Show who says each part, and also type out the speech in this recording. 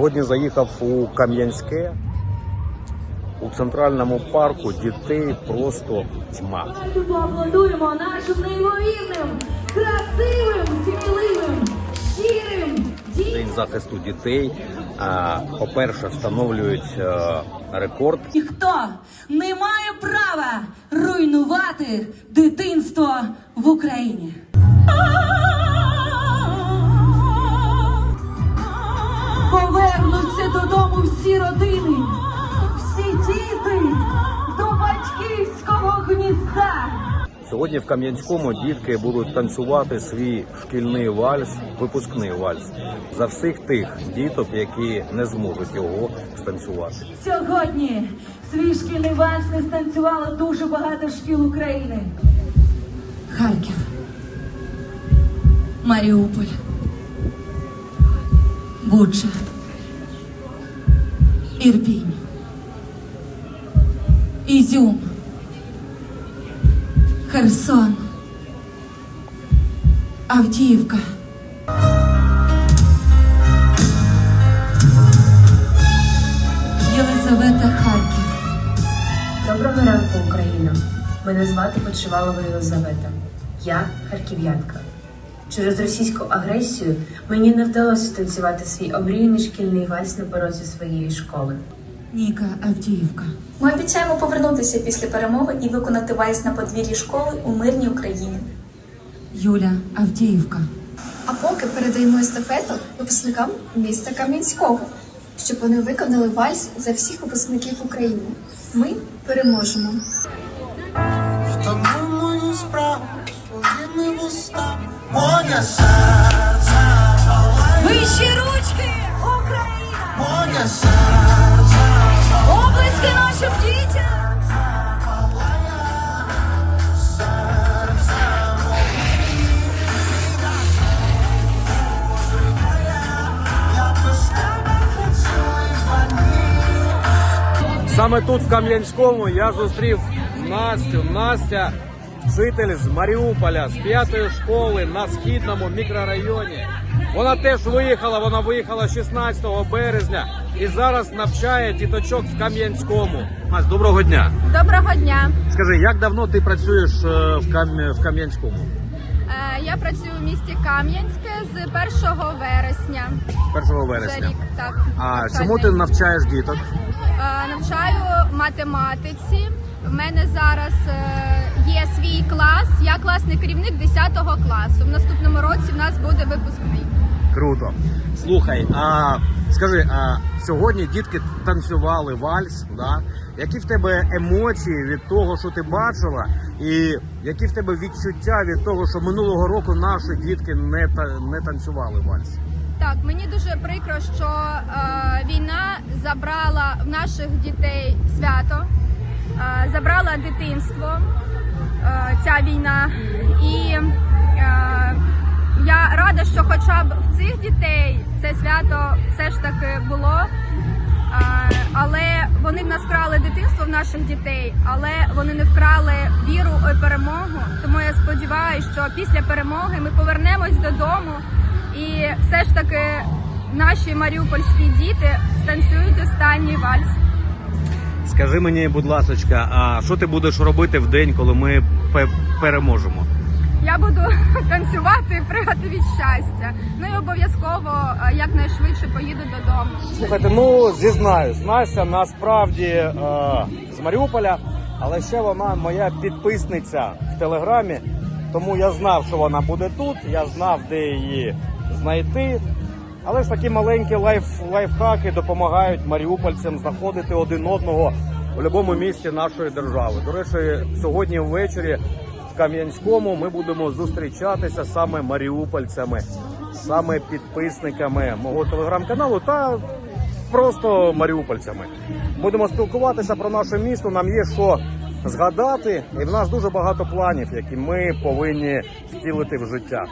Speaker 1: Сьогодні заїхав у Кам'янське. У центральному парку дітей просто тьма.
Speaker 2: Поаплодуємо нашим неймовірним, красивим, сміливим, щирим дітям.
Speaker 1: День захисту дітей. По-перше, встановлюють е, рекорд.
Speaker 2: Ніхто не має права руйнувати дитинство в Україні. Повернуться додому всі родини, всі діти до батьківського гнізда.
Speaker 1: Сьогодні в Кам'янському дітки будуть танцювати свій шкільний вальс, випускний вальс. За всіх тих діток, які не зможуть його станцювати.
Speaker 2: Сьогодні свій шкільний вальс не станцювало дуже багато шкіл України. Харків, Маріуполь, Буча, Ірпінь, Ізюм, Херсон, Авдіївка. Єлизавета Харків.
Speaker 3: Доброго ранку, Україна! Мене звати Почивалова Єлизавета. Я харків'янка. Через російську агресію мені не вдалося танцювати свій обріяний шкільний вальс на порозі своєї школи.
Speaker 2: Ніка Авдіївка.
Speaker 4: Ми обіцяємо повернутися після перемоги і виконати вальс на подвір'ї школи у мирній Україні.
Speaker 2: Юля Авдіївка.
Speaker 5: А поки передаємо естафету випускникам міста Кам'янського, щоб вони виконали вальс за всіх випускників України. Ми переможемо.
Speaker 6: Мою справу, вуста, моє серце,
Speaker 2: Вищі ручки! Україна!
Speaker 6: моє серце,
Speaker 2: Облиски нашим дітям!
Speaker 1: Саме тут, в Кам'янському, я зустрів Настю. Настя, вчитель з Маріуполя, з п'ятої школи на східному мікрорайоні. Вона теж виїхала, вона виїхала 16 березня і зараз навчає діточок в Кам'янському. Настя, доброго дня.
Speaker 7: Доброго дня.
Speaker 1: Скажи, як давно ти працюєш е, в, Кам... в Кам'янському?
Speaker 7: Е, Я працюю в місті Кам'янське з 1 вересня.
Speaker 1: 1 вересня.
Speaker 7: рік, так.
Speaker 1: А
Speaker 7: навчальний.
Speaker 1: чому ти навчаєш діток?
Speaker 7: Е, Навчаю математиці. В мене зараз е, є свій клас. Я класний керівник 10 класу. В наступному році в нас буде випускний.
Speaker 1: Круто. Слухай, а скажи, а сьогодні дітки танцювали вальс, да? Які в тебе емоції від того, що ти бачила, і які в тебе відчуття від того, що минулого року наші дітки не не танцювали вальс?
Speaker 7: Так, мені дуже прикро, що е, війна забрала в наших дітей свято, е, забрала дитинство е, ця війна. І я рада, що хоча б в цих дітей це свято все ж таки було. Е, але вони в нас вкрали дитинство в наших дітей, але вони не вкрали віру у перемогу. Тому я сподіваюся, що після перемоги ми повернемось додому, і все ж таки наші маріупольські діти станцюють останній вальс.
Speaker 1: Скажи мені, будь ласочка, а що ти будеш робити в день, коли ми переможемо?
Speaker 7: Я буду танцювати і щастя. Ну і обов'язково е, якнайшвидше поїду додому.
Speaker 1: Слухайте, ну зізнаюсь, Настя насправді е, з Маріуполя, але ще вона моя підписниця в телеграмі. Тому я знав, що вона буде тут. Я знав, де її знайти. Але ж такі маленькі лайф, лайфхаки допомагають маріупольцям знаходити один одного у будь-якому місті нашої держави. До речі, сьогодні ввечері в Кам'янському ми будемо зустрічатися саме маріупольцями, саме підписниками мого телеграм-каналу та просто маріупольцями. Будемо спілкуватися про наше місто. Нам є що згадати, і в нас дуже багато планів, які ми повинні втілити в життя.